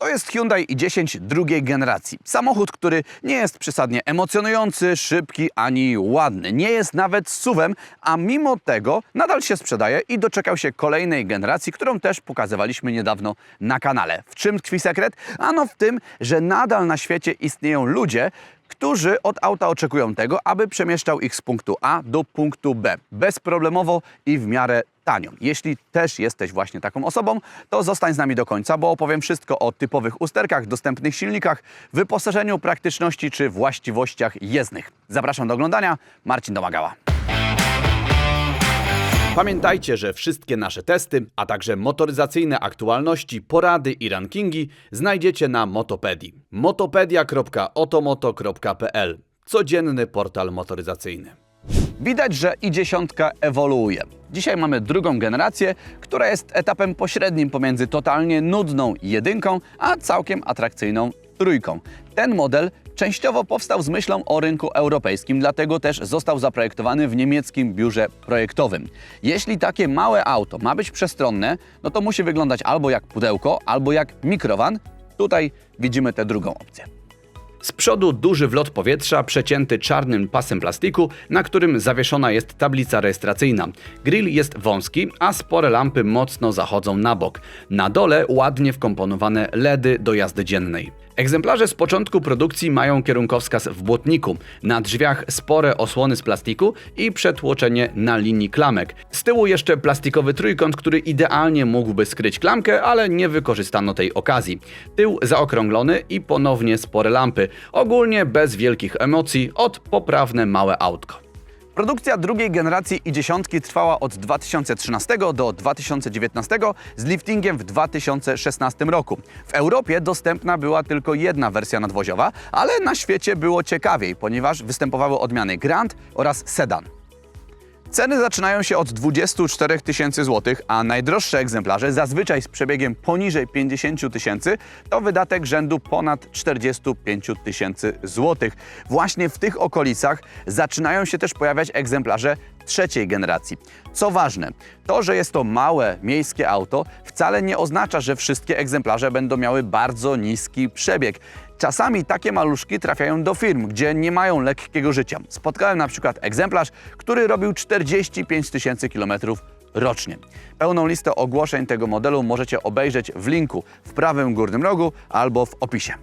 To jest Hyundai i10 drugiej generacji. Samochód, który nie jest przesadnie emocjonujący, szybki ani ładny. Nie jest nawet suwem, a mimo tego nadal się sprzedaje i doczekał się kolejnej generacji, którą też pokazywaliśmy niedawno na kanale. W czym tkwi sekret? Ano w tym, że nadal na świecie istnieją ludzie, którzy od auta oczekują tego, aby przemieszczał ich z punktu A do punktu B. Bezproblemowo i w miarę tanio. Jeśli też jesteś właśnie taką osobą, to zostań z nami do końca, bo opowiem wszystko o typowych usterkach, dostępnych silnikach, wyposażeniu, praktyczności czy właściwościach jezdnych. Zapraszam do oglądania. Marcin Domagała. Pamiętajcie, że wszystkie nasze testy, a także motoryzacyjne aktualności, porady i rankingi znajdziecie na Motopedii. motopedia.otomoto.pl Codzienny portal motoryzacyjny. Widać, że i10 ewoluuje. Dzisiaj mamy drugą generację, która jest etapem pośrednim pomiędzy totalnie nudną jedynką, a całkiem atrakcyjną trójką. Ten model częściowo powstał z myślą o rynku europejskim, dlatego też został zaprojektowany w niemieckim biurze projektowym. Jeśli takie małe auto ma być przestronne, no to musi wyglądać albo jak pudełko, albo jak mikrowan. Tutaj widzimy tę drugą opcję. Z przodu duży wlot powietrza przecięty czarnym pasem plastiku, na którym zawieszona jest tablica rejestracyjna. Grill jest wąski, a spore lampy mocno zachodzą na bok. Na dole ładnie wkomponowane LEDy do jazdy dziennej. Egzemplarze z początku produkcji mają kierunkowskaz w błotniku, na drzwiach spore osłony z plastiku i przetłoczenie na linii klamek. Z tyłu jeszcze plastikowy trójkąt, który idealnie mógłby skryć klamkę, ale nie wykorzystano tej okazji. Tył zaokrąglony i ponownie spore lampy. Ogólnie bez wielkich emocji, od poprawne małe autko. Produkcja drugiej generacji i10 trwała od 2013 do 2019 z liftingiem w 2016 roku. W Europie dostępna była tylko jedna wersja nadwoziowa, ale na świecie było ciekawiej, ponieważ występowały odmiany Grand oraz Sedan. Ceny zaczynają się od 24 tysięcy złotych, a najdroższe egzemplarze, zazwyczaj z przebiegiem poniżej 50 tysięcy, to wydatek rzędu ponad 45 tysięcy złotych. Właśnie w tych okolicach zaczynają się też pojawiać egzemplarze trzeciej generacji. Co ważne, to, że jest to małe, miejskie auto, wcale nie oznacza, że wszystkie egzemplarze będą miały bardzo niski przebieg. Czasami takie maluszki trafiają do firm, gdzie nie mają lekkiego życia. Spotkałem na przykład egzemplarz, który robił 45 tysięcy kilometrów rocznie. Pełną listę ogłoszeń tego modelu możecie obejrzeć w linku w prawym górnym rogu albo w opisie.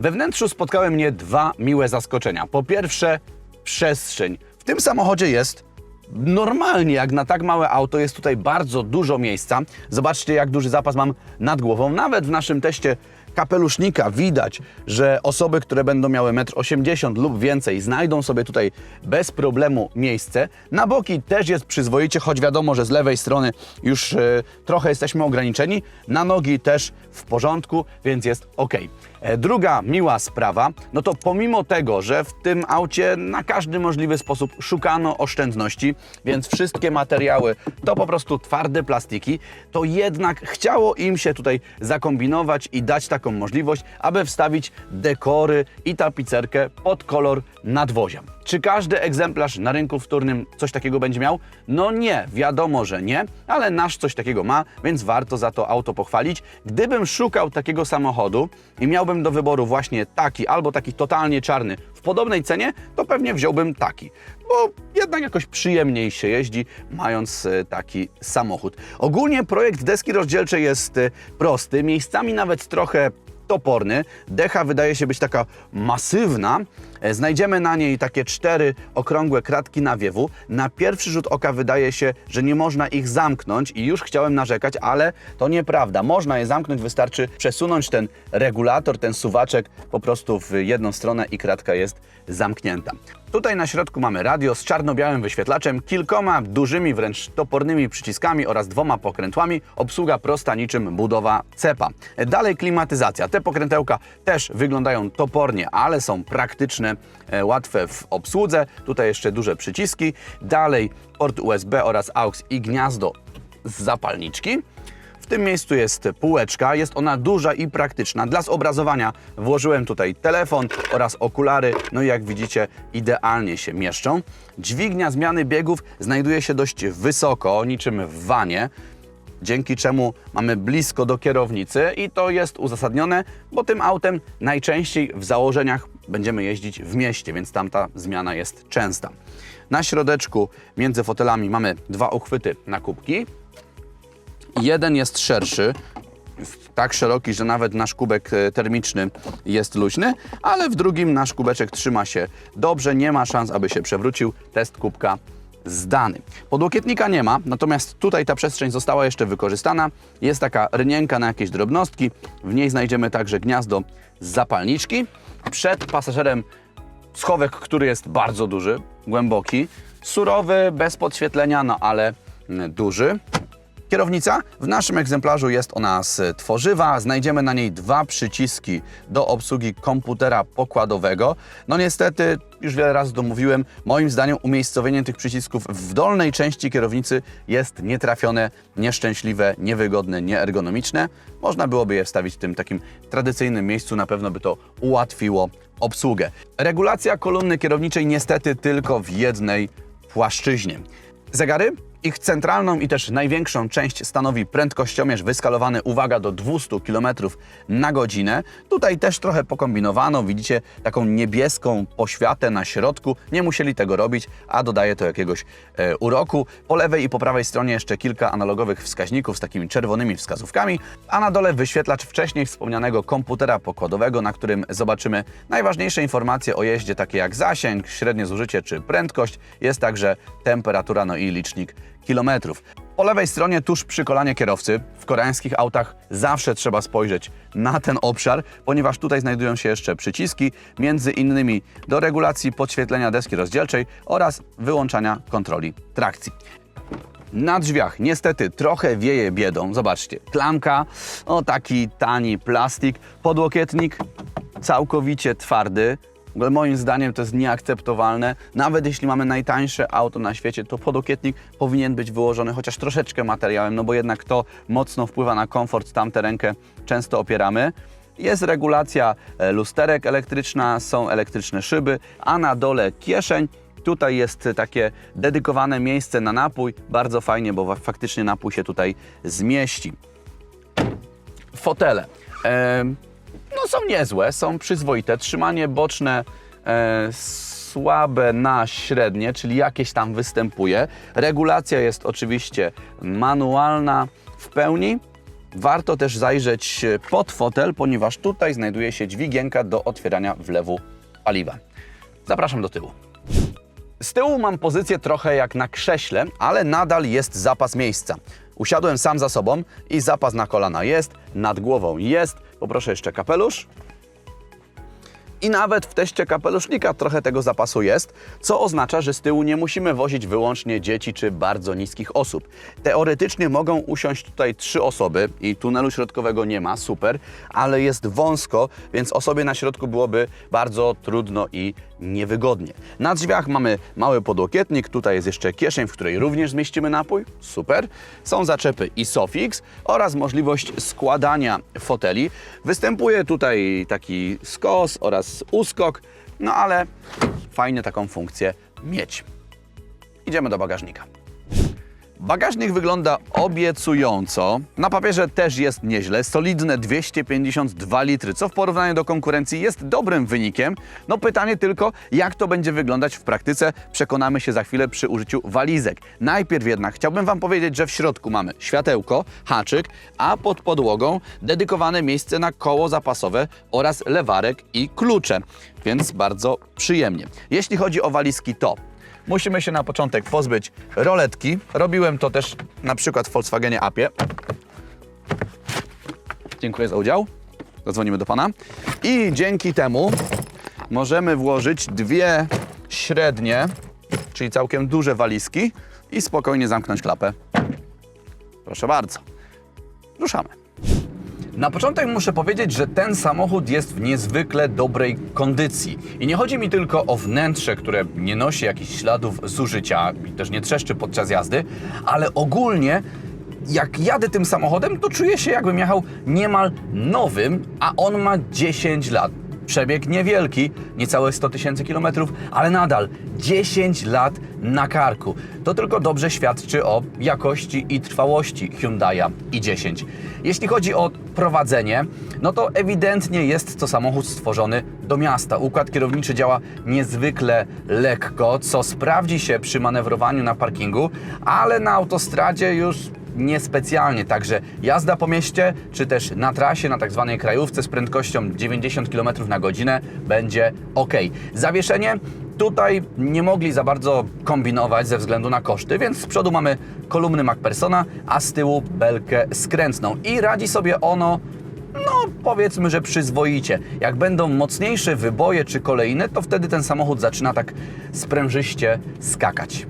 We wnętrzu spotkały mnie dwa miłe zaskoczenia. Po pierwsze, przestrzeń. W tym samochodzie jest normalnie, jak na tak małe auto, jest tutaj bardzo dużo miejsca. Zobaczcie, jak duży zapas mam nad głową. Nawet w naszym teście kapelusznika widać, że osoby, które będą miały 1,80 m lub więcej, znajdą sobie tutaj bez problemu miejsce. Na boki też jest przyzwoicie, choć wiadomo, że z lewej strony już e, trochę jesteśmy ograniczeni. Na nogi też w porządku, więc jest ok. E, Druga miła sprawa, no to pomimo tego, że w tym aucie na każdy możliwy sposób szukano oszczędności, więc wszystkie materiały to po prostu twarde plastiki, to jednak chciało im się tutaj zakombinować i dać taką możliwość, aby wstawić dekory i tapicerkę pod kolor nadwozia. Czy każdy egzemplarz na rynku wtórnym coś takiego będzie miał? No nie, wiadomo, że nie, ale nasz coś takiego ma, więc warto za to auto pochwalić. Gdybym szukał takiego samochodu i miałbym do wyboru właśnie taki albo taki totalnie czarny w podobnej cenie, to pewnie wziąłbym taki. Bo jednak jakoś przyjemniej się jeździ, mając e, taki samochód. Ogólnie projekt deski rozdzielczej jest e, prosty, miejscami nawet trochę toporny. Decha wydaje się być taka masywna. E, Znajdziemy na niej takie cztery okrągłe kratki nawiewu. Na pierwszy rzut oka wydaje się, że nie można ich zamknąć i już chciałem narzekać, ale to nieprawda. Można je zamknąć, wystarczy przesunąć ten regulator, ten suwaczek po prostu w jedną stronę i kratka jest zamknięta. Tutaj na środku mamy radio z czarno-białym wyświetlaczem, kilkoma dużymi, wręcz topornymi przyciskami oraz dwoma pokrętłami. Obsługa prosta niczym budowa cepa. Dalej klimatyzacja. Te pokrętełka też wyglądają topornie, ale są praktyczne, e, łatwe w obsłudze. Tutaj jeszcze duże przyciski. Dalej port USB oraz AUX i gniazdo z zapalniczki. W tym miejscu jest półeczka, jest ona duża i praktyczna. Dla zobrazowania włożyłem tutaj telefon oraz okulary, no i jak widzicie idealnie się mieszczą. Dźwignia zmiany biegów znajduje się dość wysoko, niczym w wanie. dzięki czemu mamy blisko do kierownicy i to jest uzasadnione, bo tym autem najczęściej w założeniach będziemy jeździć w mieście, więc tam ta zmiana jest częsta. Na środeczku między fotelami mamy dwa uchwyty na kubki. Jeden jest szerszy, tak szeroki, że nawet nasz kubek e, termiczny jest luźny, ale w drugim nasz kubeczek trzyma się dobrze, nie ma szans, aby się przewrócił. Test kubka zdany. Podłokietnika nie ma, natomiast tutaj ta przestrzeń została jeszcze wykorzystana. Jest taka rynienka na jakieś drobnostki. W niej znajdziemy także gniazdo zapalniczki. Przed pasażerem schowek, który jest bardzo duży, głęboki, surowy, bez podświetlenia, no ale mm, duży. Kierownica w naszym egzemplarzu jest ona z tworzywa. Znajdziemy na niej dwa przyciski do obsługi komputera pokładowego. No niestety, już wiele razy to mówiłem, moim zdaniem umiejscowienie tych przycisków w dolnej części kierownicy jest nietrafione, nieszczęśliwe, niewygodne, nieergonomiczne. Można byłoby je wstawić w tym takim tradycyjnym miejscu, na pewno by to ułatwiło obsługę. Regulacja kolumny kierowniczej niestety tylko w jednej płaszczyźnie. Zegary? Ich centralną i też największą część stanowi prędkościomierz wyskalowany, uwaga, do 200 km na godzinę. Tutaj też trochę pokombinowano, widzicie taką niebieską poświatę na środku. Nie musieli tego robić, a dodaje to jakiegoś e, uroku. Po lewej i po prawej stronie jeszcze kilka analogowych wskaźników z takimi czerwonymi wskazówkami, a na dole wyświetlacz wcześniej wspomnianego komputera pokładowego, na którym zobaczymy najważniejsze informacje o jeździe, takie jak zasięg, średnie zużycie czy prędkość. Jest także temperatura, no i licznik kilometrów. Po lewej stronie, tuż przy kolanie kierowcy, w koreańskich autach zawsze trzeba spojrzeć na ten obszar, ponieważ tutaj znajdują się jeszcze przyciski, między innymi do regulacji podświetlenia deski rozdzielczej oraz wyłączania kontroli trakcji. Na drzwiach niestety trochę wieje biedą. Zobaczcie, klamka, o taki tani plastik, podłokietnik całkowicie twardy. Ogóle moim zdaniem to jest nieakceptowalne. Nawet jeśli mamy najtańsze auto na świecie, to podłokietnik powinien być wyłożony chociaż troszeczkę materiałem, no bo jednak to mocno wpływa na komfort, tam tę rękę często opieramy. Jest regulacja e, lusterek elektryczna, są elektryczne szyby, a na dole kieszeń. Tutaj jest takie dedykowane miejsce na napój. Bardzo fajnie, bo faktycznie napój się tutaj zmieści. Fotele. No są niezłe, są przyzwoite. Trzymanie boczne e, słabe na średnie, czyli jakieś tam występuje. Regulacja jest oczywiście manualna w pełni. Warto też zajrzeć pod fotel, ponieważ tutaj znajduje się dźwigienka do otwierania wlewu paliwa. Zapraszam do tyłu. Z tyłu mam pozycję trochę jak na krześle, ale nadal jest zapas miejsca. Usiadłem sam za sobą i zapas na kolana jest, nad głową jest. Poproszę jeszcze kapelusz. I nawet w teście kapelusznika trochę tego zapasu jest, co oznacza, że z tyłu nie musimy wozić wyłącznie dzieci czy bardzo niskich osób. Teoretycznie mogą usiąść tutaj trzy osoby i tunelu środkowego nie ma, super, ale jest wąsko, więc osobie na środku byłoby bardzo trudno i niewygodnie. Na drzwiach mamy mały podłokietnik, tutaj jest jeszcze kieszeń, w której również zmieścimy napój, super. Są zaczepy Isofix oraz możliwość składania foteli. Występuje tutaj taki skos oraz uskok, no ale fajnie taką funkcję mieć. Idziemy do bagażnika. Bagażnik wygląda obiecująco. Na papierze też jest nieźle. Solidne 252 litry, co w porównaniu do konkurencji jest dobrym wynikiem. No pytanie tylko, jak to będzie wyglądać w praktyce, przekonamy się za chwilę przy użyciu walizek. Najpierw jednak chciałbym Wam powiedzieć, że w środku mamy światełko, haczyk, a pod podłogą dedykowane miejsce na koło zapasowe oraz lewarek i klucze. Więc bardzo przyjemnie. Jeśli chodzi o walizki, to musimy się na początek pozbyć roletki. Robiłem to też na przykład w Volkswagenie Apie. Dziękuję za udział. Zadzwonimy do Pana. I dzięki temu możemy włożyć dwie średnie, czyli całkiem duże walizki i spokojnie zamknąć klapę. Proszę bardzo. Ruszamy. Na początek muszę powiedzieć, że ten samochód jest w niezwykle dobrej kondycji. I nie chodzi mi tylko o wnętrze, które nie nosi jakichś śladów zużycia i też nie trzeszczy podczas jazdy, ale ogólnie jak jadę tym samochodem, to czuję się jakbym jechał niemal nowym, a on ma 10 lat. Przebieg niewielki, niecałe 100 tysięcy kilometrów, ale nadal 10 lat na karku. To tylko dobrze świadczy o jakości i trwałości Hyundai'a i10. Jeśli chodzi o prowadzenie, no to ewidentnie jest to samochód stworzony do miasta. Układ kierowniczy działa niezwykle lekko, co sprawdzi się przy manewrowaniu na parkingu, ale na autostradzie już niespecjalnie. Także jazda po mieście, czy też na trasie, na tak zwanej krajówce z prędkością 90 km na godzinę będzie ok. Zawieszenie tutaj nie mogli za bardzo kombinować ze względu na koszty, więc z przodu mamy kolumny MacPersona, a z tyłu belkę skrętną i radzi sobie ono no powiedzmy, że przyzwoicie. Jak będą mocniejsze wyboje czy kolejne, to wtedy ten samochód zaczyna tak sprężyście skakać.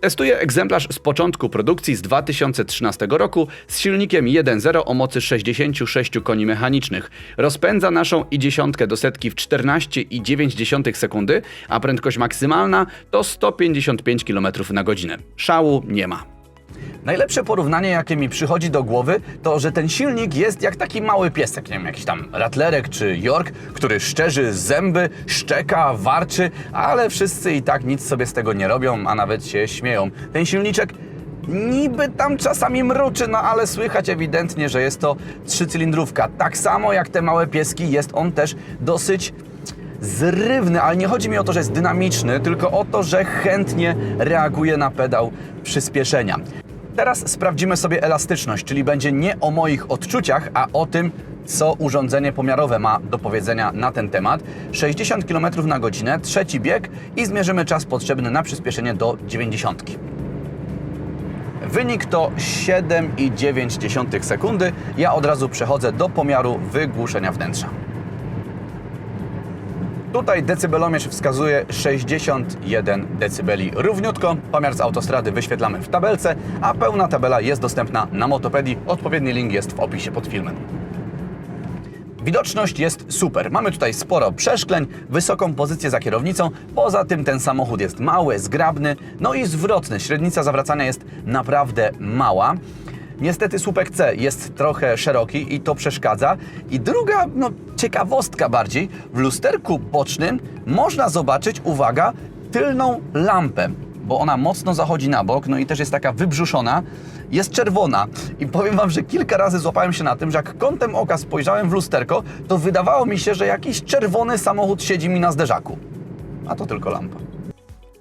Testuję egzemplarz z początku produkcji z 2013 roku z silnikiem 1.0 o mocy 66 koni mechanicznych. Rozpędza naszą i10 do setki w 14,9 sekundy, a prędkość maksymalna to 155 km na godzinę. Szału nie ma. Najlepsze porównanie, jakie mi przychodzi do głowy, to że ten silnik jest jak taki mały piesek, nie wiem, jakiś tam ratlerek czy York, który szczerzy zęby, szczeka, warczy, ale wszyscy i tak nic sobie z tego nie robią, a nawet się śmieją. Ten silniczek niby tam czasami mruczy, no ale słychać ewidentnie, że jest to trzycylindrówka. Tak samo jak te małe pieski, jest on też dosyć zrywny, ale nie chodzi mi o to, że jest dynamiczny, tylko o to, że chętnie reaguje na pedał przyspieszenia. Teraz sprawdzimy sobie elastyczność, czyli będzie nie o moich odczuciach, a o tym, co urządzenie pomiarowe ma do powiedzenia na ten temat. 60 km na godzinę, trzeci bieg i zmierzymy czas potrzebny na przyspieszenie do 90. Wynik to 7,9 sekundy. Ja od razu przechodzę do pomiaru wygłuszenia wnętrza. Tutaj decybelomierz wskazuje 61 decybeli równiutko. Pomiar z autostrady wyświetlamy w tabelce, a pełna tabela jest dostępna na Motopedii. Odpowiedni link jest w opisie pod filmem. Widoczność jest super. Mamy tutaj sporo przeszkleń, wysoką pozycję za kierownicą. Poza tym ten samochód jest mały, zgrabny, no i zwrotny. Średnica zawracania jest naprawdę mała. Niestety słupek C jest trochę szeroki i to przeszkadza. I druga, no ciekawostka bardziej, w lusterku bocznym można zobaczyć, uwaga, tylną lampę, bo ona mocno zachodzi na bok, no i też jest taka wybrzuszona, jest czerwona. I powiem Wam, że kilka razy złapałem się na tym, że jak kątem oka spojrzałem w lusterko, to wydawało mi się, że jakiś czerwony samochód siedzi mi na zderzaku. A to tylko lampa.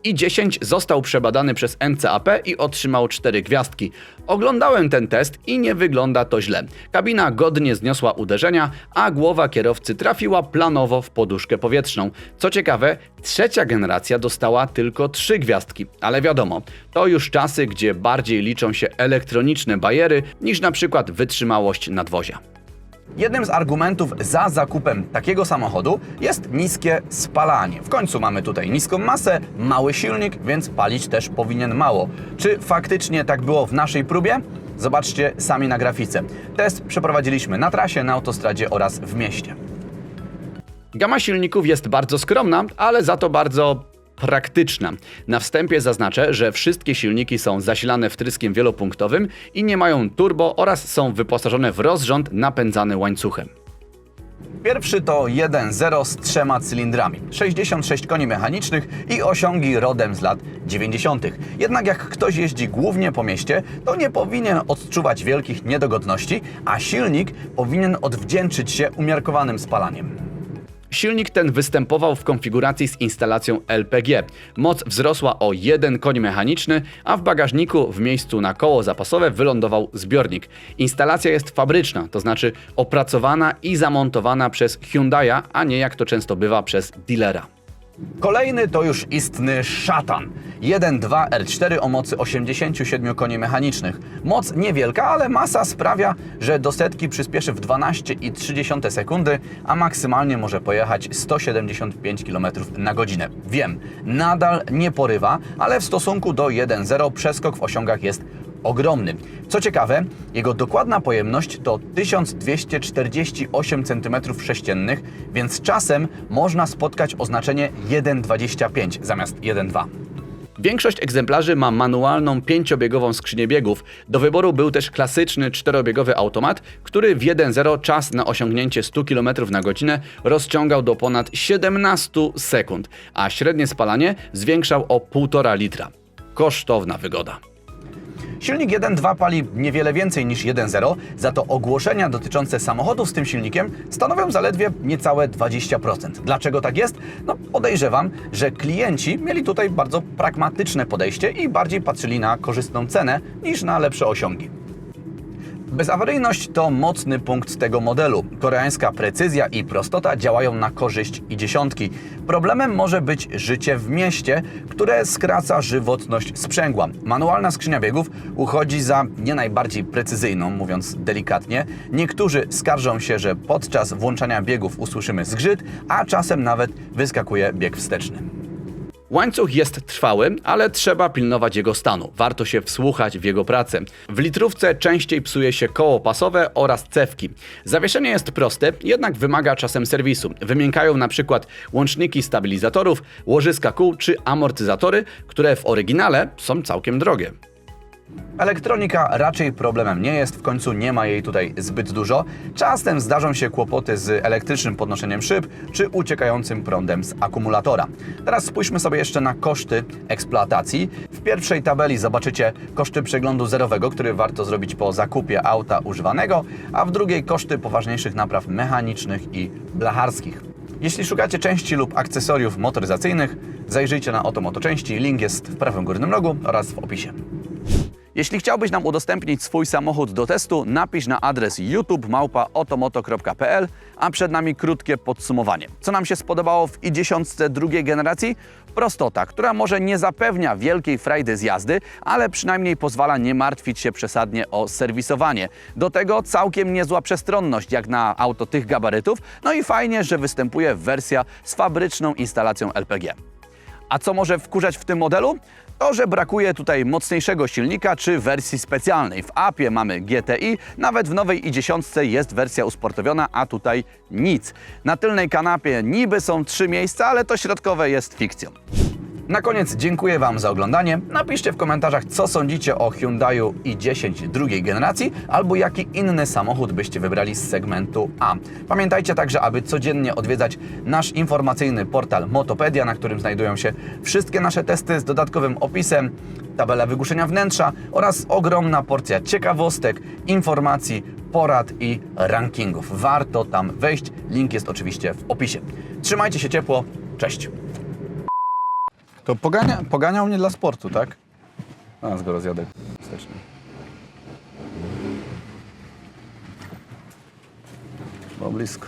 I10 został przebadany przez NCAP i otrzymał 4 gwiazdki. Oglądałem ten test i nie wygląda to źle. Kabina godnie zniosła uderzenia, a głowa kierowcy trafiła planowo w poduszkę powietrzną. Co ciekawe, trzecia generacja dostała tylko 3 gwiazdki, ale wiadomo, to już czasy, gdzie bardziej liczą się elektroniczne bajery niż na przykład wytrzymałość nadwozia. Jednym z argumentów za zakupem takiego samochodu jest niskie spalanie. W końcu mamy tutaj niską masę, mały silnik, więc palić też powinien mało. Czy faktycznie tak było w naszej próbie? Zobaczcie sami na grafice. Test przeprowadziliśmy na trasie, na autostradzie oraz w mieście. Gama silników jest bardzo skromna, ale za to bardzo praktyczna. Na wstępie zaznaczę, że wszystkie silniki są zasilane wtryskiem wielopunktowym i nie mają turbo oraz są wyposażone w rozrząd napędzany łańcuchem. Pierwszy to 1.0 z trzema cylindrami, 66 koni mechanicznych i osiągi rodem z lat 90. Jednak jak ktoś jeździ głównie po mieście, to nie powinien odczuwać wielkich niedogodności, a silnik powinien odwdzięczyć się umiarkowanym spalaniem. Silnik ten występował w konfiguracji z instalacją LPG. Moc wzrosła o jeden koń mechaniczny, a w bagażniku w miejscu na koło zapasowe wylądował zbiornik. Instalacja jest fabryczna, to znaczy opracowana i zamontowana przez Hyundai'a, a nie jak to często bywa przez dealera. Kolejny to już istny szatan. 1.2 R4 o mocy 87 koni mechanicznych. Moc niewielka, ale masa sprawia, że do setki przyspieszy w 12,3 sekundy, a maksymalnie może pojechać 175 km na godzinę. Wiem, nadal nie porywa, ale w stosunku do 1.0 przeskok w osiągach jest ogromny. Co ciekawe, jego dokładna pojemność to 1248 cm3, więc czasem można spotkać oznaczenie 1,25 zamiast 1,2. Większość egzemplarzy ma manualną pięciobiegową skrzynię biegów. Do wyboru był też klasyczny czterobiegowy automat, który w 1.0 czas na osiągnięcie 100 km na godzinę rozciągał do ponad 17 sekund, a średnie spalanie zwiększał o 1,5 litra. Kosztowna wygoda. Silnik 1.2 pali niewiele więcej niż 1.0, za to ogłoszenia dotyczące samochodów z tym silnikiem stanowią zaledwie niecałe 20%. Dlaczego tak jest? No podejrzewam, że klienci mieli tutaj bardzo pragmatyczne podejście i bardziej patrzyli na korzystną cenę niż na lepsze osiągi. Bezawaryjność to mocny punkt tego modelu. Koreańska precyzja i prostota działają na korzyść i dziesiątki. Problemem może być życie w mieście, które skraca żywotność sprzęgła. Manualna skrzynia biegów uchodzi za nie najbardziej precyzyjną, mówiąc delikatnie. Niektórzy skarżą się, że podczas włączania biegów usłyszymy zgrzyt, a czasem nawet wyskakuje bieg wsteczny. Łańcuch jest trwały, ale trzeba pilnować jego stanu. Warto się wsłuchać w jego pracę. W litrówce częściej psuje się koło pasowe oraz cewki. Zawieszenie jest proste, jednak wymaga czasem serwisu. Wymiękają na przykład łączniki stabilizatorów, łożyska kół czy amortyzatory, które w oryginale są całkiem drogie. Elektronika raczej problemem nie jest, w końcu nie ma jej tutaj zbyt dużo. Czasem zdarzą się kłopoty z elektrycznym podnoszeniem szyb czy uciekającym prądem z akumulatora. Teraz spójrzmy sobie jeszcze na koszty eksploatacji. W pierwszej tabeli zobaczycie koszty przeglądu zerowego, który warto zrobić po zakupie auta używanego, a w drugiej koszty poważniejszych napraw mechanicznych i blacharskich. Jeśli szukacie części lub akcesoriów motoryzacyjnych, zajrzyjcie na Oto Moto Części. Link jest w prawym górnym rogu oraz w opisie. Jeśli chciałbyś nam udostępnić swój samochód do testu, napisz na adres youtube.małpa.otomoto.pl, a przed nami krótkie podsumowanie. Co nam się spodobało w i10 drugiej generacji? Prostota, która może nie zapewnia wielkiej frajdy z jazdy, ale przynajmniej pozwala nie martwić się przesadnie o serwisowanie. Do tego całkiem niezła przestronność, jak na auto tych gabarytów, no i fajnie, że występuje wersja z fabryczną instalacją LPG. A co może wkurzać w tym modelu? To, że brakuje tutaj mocniejszego silnika czy wersji specjalnej. W Apie mamy GTI, nawet w nowej i10 jest wersja usportowiona, a tutaj nic. Na tylnej kanapie niby są trzy miejsca, ale to środkowe jest fikcją. Na koniec dziękuję Wam za oglądanie. Napiszcie w komentarzach, co sądzicie o Hyundaiu i10 drugiej generacji, albo jaki inny samochód byście wybrali z segmentu A. Pamiętajcie także, aby codziennie odwiedzać nasz informacyjny portal Motopedia, na którym znajdują się wszystkie nasze testy z dodatkowym opisem, tabela wygłuszenia wnętrza oraz ogromna porcja ciekawostek, informacji, porad i rankingów. Warto tam wejść. Link jest oczywiście w opisie. Trzymajcie się ciepło. Cześć! To pogania, poganiał mnie dla sportu, tak? Zaraz go rozjadę wstecznie. Było blisko.